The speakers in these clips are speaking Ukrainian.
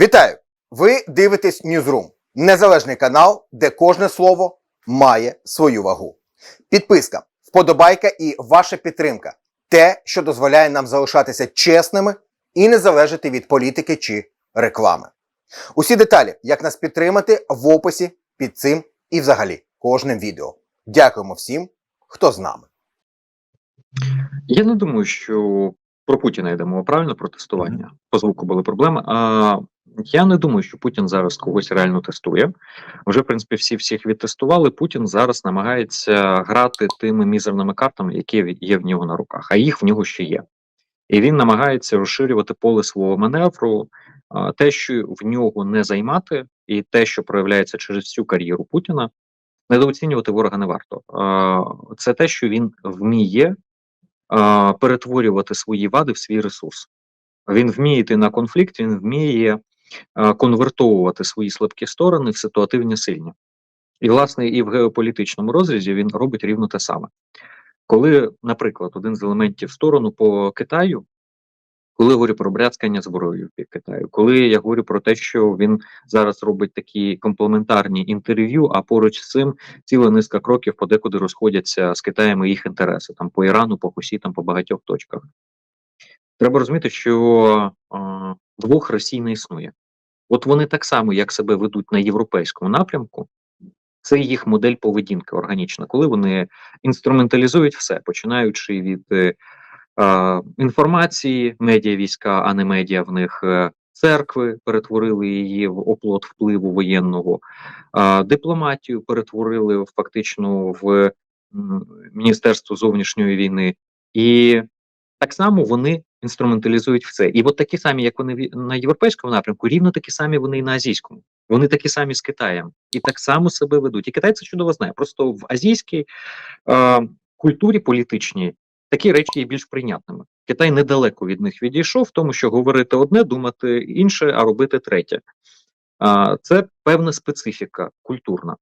Вітаю! Ви дивитесь Newsroom, незалежний канал, де кожне слово має свою вагу. Підписка, вподобайка і ваша підтримка те, що дозволяє нам залишатися чесними і не залежати від політики чи реклами. Усі деталі, як нас підтримати, в описі під цим і взагалі кожним відео. Дякуємо всім, хто з нами. Я не думаю, що про Путіна йде мова правильно про тестування. По звуку були проблеми. А я не думаю, що Путін зараз когось реально тестує. Вже в принципі всі всіх відтестували. Путін зараз намагається грати тими мізерними картами, які є в нього на руках, а їх в нього ще є. І він намагається розширювати поле свого маневру. Те, що в нього не займати, і те, що проявляється через всю кар'єру Путіна, недооцінювати ворога не варто. Це те, що він вміє перетворювати свої вади в свій ресурс. Він вміє йти на конфлікт, він вміє конвертовувати свої слабкі сторони в ситуативні сильні. І, власне, і в геополітичному розрізі він робить рівно те саме. Коли, наприклад, один з елементів сторону по Китаю, коли я говорю про брязкання зброєю Китаю, коли я говорю про те, що він зараз робить такі комплементарні інтерв'ю, а поруч з цим ціла низка кроків подекуди розходяться з Китаєм і їх інтереси там по Ірану, по Хусі, там по багатьох точках. Треба розуміти, що двох Росій не існує. От вони так само, як себе ведуть на європейському напрямку, це їх модель поведінки органічна, коли вони інструменталізують все, починаючи від е, інформації, медіа війська, а не медіа в них е, церкви, перетворили її в оплот впливу воєнного, е, дипломатію перетворили фактично в Міністерство зовнішньої війни, і так само вони інструменталізують все. І от такі самі, як вони на європейському напрямку, рівно такі самі вони і на азійському. Вони такі самі з Китаєм і так само себе ведуть. І Китай це чудово знає. Просто в азійській е, культурі політичній такі речі є більш прийнятними. Китай недалеко від них відійшов, тому що говорити одне, думати інше, а робити третє. А, це певна специфіка культурна.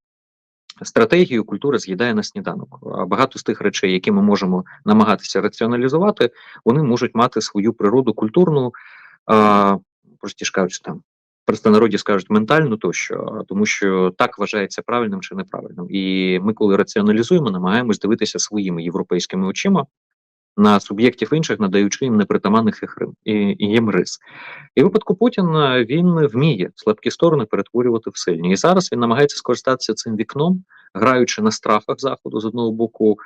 Стратегію культура з'їдає на сніданок. Багато з тих речей, які ми можемо намагатися раціоналізувати, вони можуть мати свою природу культурну, простіше кажучи, там простонароді скажуть ментальну тощо, тому що так вважається правильним чи неправильним. І ми, коли раціоналізуємо, намагаємось дивитися своїми європейськими очима на суб'єктів інших, надаючи їм непритаманних їм рис. І в випадку Путіна він вміє слабкі сторони перетворювати в сильні. І зараз він намагається скористатися цим вікном, граючи на страхах заходу з одного боку.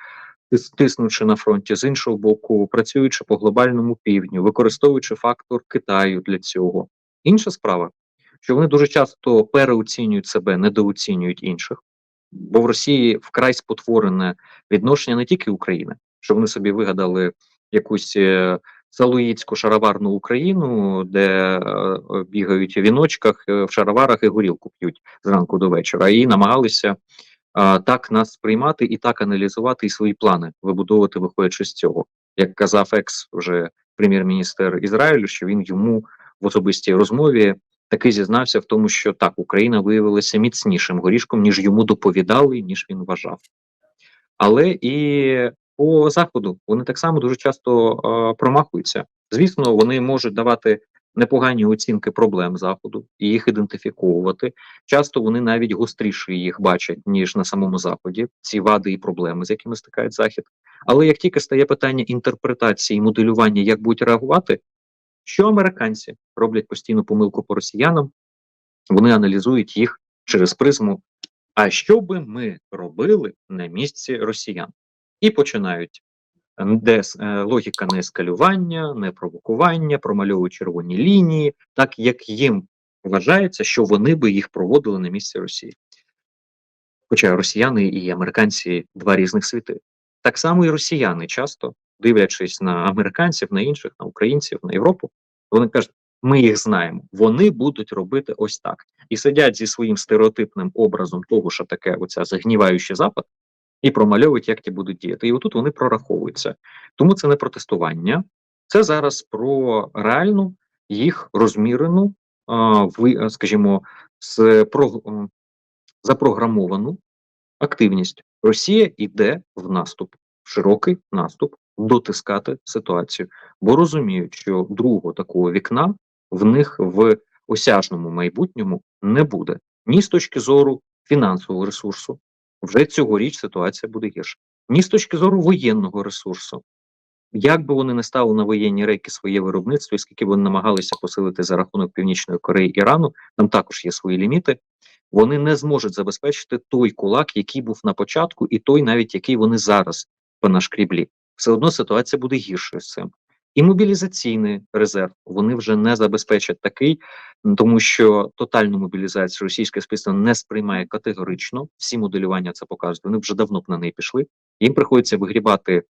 тис- Тиснучи на фронті з іншого боку, працюючи по глобальному півдню, використовуючи фактор Китаю для цього. Інша справа, що вони дуже часто переоцінюють себе, недооцінюють інших, бо в Росії вкрай спотворене відношення не тільки України, що вони собі вигадали якусь е, салуїцьку шароварну Україну, де е, е, бігають у віночках, е, в шароварах і горілку п'ють зранку до вечора, і намагалися е, так нас сприймати і так аналізувати і свої плани вибудовувати, виходячи з цього. Як казав екс вже прем'єр-міністр Ізраїлю, що він йому в особистій розмові таки зізнався в тому, що так Україна виявилася міцнішим горішком, ніж йому доповідали, ніж він вважав. Але і по заходу вони так само дуже часто е, промахуються. Звісно, вони можуть давати непогані оцінки проблем заходу і їх ідентифіковувати. Часто вони навіть гостріше їх бачать ніж на самому заході. Ці вади і проблеми, з якими стикає захід. Але як тільки стає питання інтерпретації і моделювання, як будуть реагувати, що американці роблять постійну помилку по росіянам, вони аналізують їх через призму. А що би ми робили на місці росіян? І починають е, де е, логіка не ескалювання, не провокування, промальовують червоні лінії, так як їм вважається, що вони би їх проводили на місці Росії. Хоча росіяни і американці два різних світи. Так само і росіяни часто, дивлячись на американців, на інших, на українців, на Європу, вони кажуть, ми їх знаємо, вони будуть робити ось так. І сидять зі своїм стереотипним образом того, що таке оця загніваючий запад, і промальовують, як ті будуть діяти. І отут вони прораховуються. Тому це не протестування, це зараз про реальну їх розмірену, ви, скажімо, з про, запрограмовану активність. Росія йде в наступ, в широкий наступ, дотискати ситуацію, бо розуміють, що другого такого вікна в них в осяжному майбутньому не буде ні з точки зору фінансового ресурсу. Вже цьогоріч ситуація буде гірша, ні з точки зору воєнного ресурсу. Як би вони не стали на воєнні рейки своє виробництво, і скільки вони намагалися посилити за рахунок Північної Кореї Ірану, там також є свої ліміти. Вони не зможуть забезпечити той кулак, який був на початку, і той, навіть який вони зараз по нашкріблі. Все одно ситуація буде гіршою з цим. І мобілізаційний резерв вони вже не забезпечать такий, тому що тотальну мобілізацію російське суспільство не сприймає категорично. Всі моделювання це показують. Вони вже давно б на неї пішли. Їм приходиться вигрібати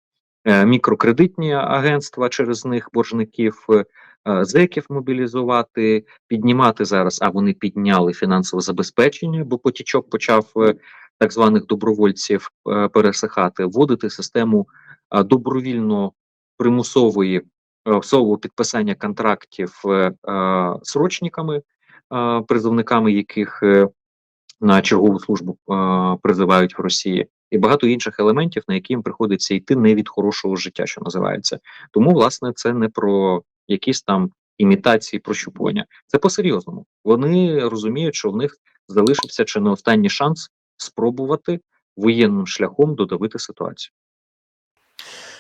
е, мікрокредитні агентства через них боржників, е, е, зеків мобілізувати, піднімати зараз. А вони підняли фінансове забезпечення, бо потічок почав так званих добровольців пересихати, вводити систему добровільно примусової е, всового підписання контрактів е, е, срочниками, е, призовниками, яких е, на чергову службу е, призивають в Росії, і багато інших елементів, на які їм приходиться йти не від хорошого життя, що називається. Тому, власне, це не про якісь там імітації прощупування. Це по-серйозному. Вони розуміють, що в них залишився чи не останній шанс спробувати воєнним шляхом додавити ситуацію.